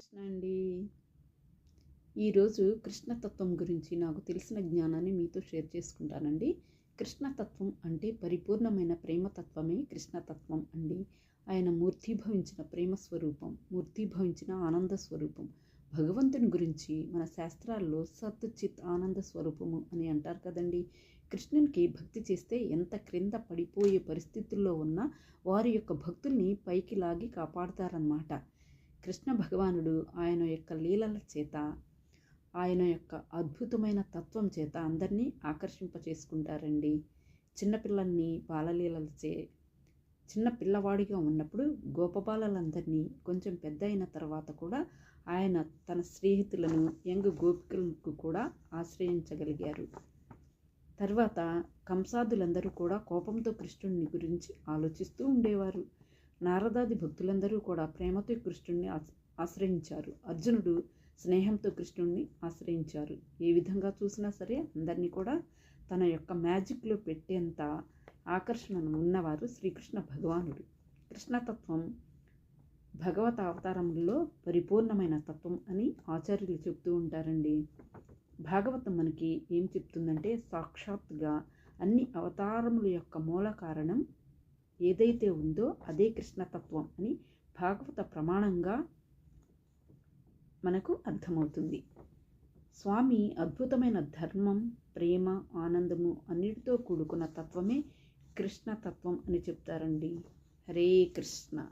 కృష్ణ అండి ఈరోజు కృష్ణతత్వం గురించి నాకు తెలిసిన జ్ఞానాన్ని మీతో షేర్ చేసుకుంటానండి. కృష్ణతత్వం అంటే పరిపూర్ణమైన ప్రేమతత్వమే కృష్ణతత్వం అండి. ఆయన మూర్తిభవించిన ప్రేమ స్వరూపం మూర్తిభవించిన ఆనంద స్వరూపం. భగవంతుని గురించి మన శాస్త్రాల్లో సత్ చిత్ ఆనంద స్వరూపము అని అంటారు కదండి. కృష్ణునికి భక్తి చేస్తే ఎంత క్రింద పడిపోయే పరిస్థితుల్లో ఉన్నా వారి యొక్క భక్తుల్ని పైకి లాగి కాపాడతారన్నమాట. కృష్ణ భగవానుడు ఆయన యొక్క లీలల చేత ఆయన యొక్క అద్భుతమైన తత్వం చేత అందరినీ ఆకర్షింప చేసుకుంటారండి చిన్నపిల్లల్ని బాలలీలలచే చిన్న పిల్లవాడిగా ఉన్నప్పుడు గోపబాలలందరినీ కొంచెం పెద్ద అయిన తర్వాత కూడా ఆయన తన స్నేహితులను యంగ్ గోపికలకు కూడా ఆశ్రయించగలిగారు. తర్వాత కంసాదులందరూ కూడా కోపంతో కృష్ణుని గురించి ఆలోచిస్తూ ఉండేవారు. నారదాది భక్తులందరూ కూడా ప్రేమతో కృష్ణుణ్ణి ఆశ్రయించారు. అర్జునుడు స్నేహంతో కృష్ణుణ్ణి ఆశ్రయించారు. ఏ విధంగా చూసినా సరే అందరినీ కూడా తన యొక్క మ్యాజిక్లో పెట్టేంత ఆకర్షణను ఉన్నవారు శ్రీకృష్ణ భగవానుడు. కృష్ణతత్వం భగవత అవతారంలో పరిపూర్ణమైన తత్వం అని ఆచార్యులు చెప్తూ ఉంటారండి. భాగవతం మనకి ఏం చెప్తుందంటే సాక్షాత్గా అన్ని అవతారముల యొక్క మూల కారణం ఏదైతే ఉందో అదే కృష్ణతత్వం అని భాగవత ప్రమాణంగా మనకు అర్థమవుతుంది. స్వామి అద్భుతమైన ధర్మం ప్రేమ ఆనందము అన్నిటితో కూడుకున్న తత్వమే కృష్ణతత్వం అని చెప్తారండి. హరే కృష్ణ.